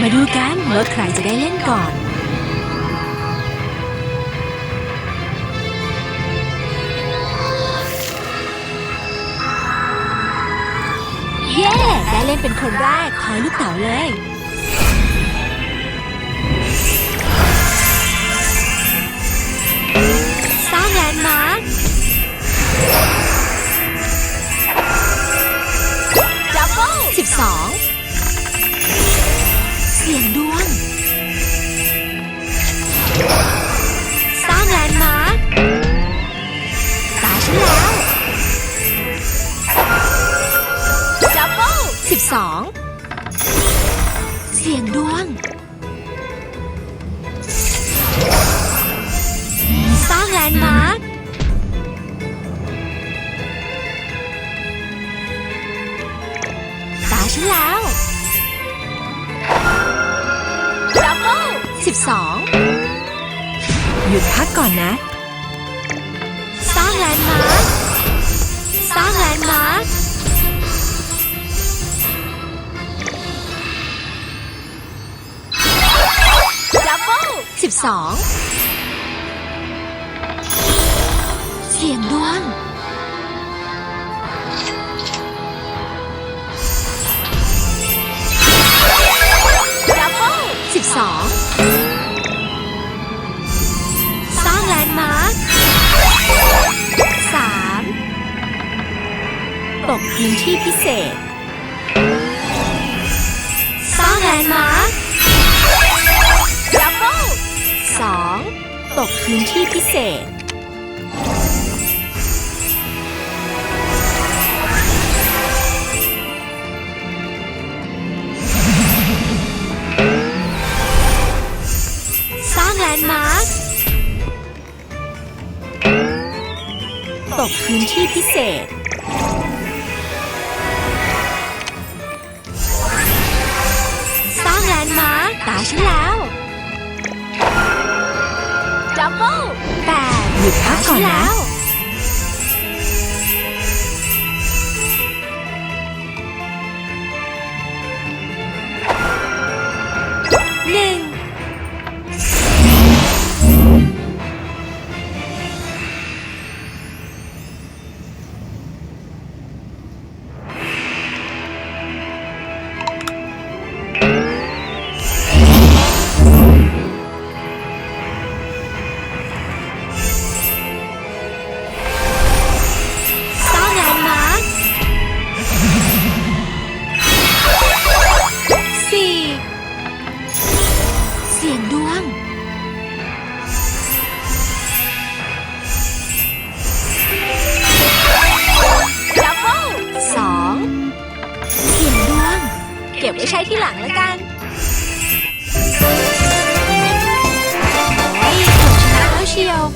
มาดูกันว่าใครจะได้เล่นก่อนเย้ได้เล่นเป็นคนแรก คอยลูกเต๋าเลย สร้างแลนด์มาร์คดับเบิลสิบสอง สียงดวง สร้างแลนด์มาร์คตายฉันแล้วดับเบิลสิบสองเสียงดวง สร้างแลนด์มาร์คตายฉันแล้ว 12 หยุดพักก่อนนะ สร้างแลนด์มาร์คสร้างแลนด์มาร์คดับเบิลองเสียงดวง กพื้นที่พิเศษสร้างแลนด์มาร์คดับเบิลสองตกพื้นที่พิเศษสร้างแลนด์มาร์คตกพื้นที่พิเศษ ฉันแล้ว ดับเบิลแปดหยุดพักก่อนแล้วหนึ่ง ไว้ใช้ที่หลังแล้วกันโอ้ยเกือบชนะแล้วเชียว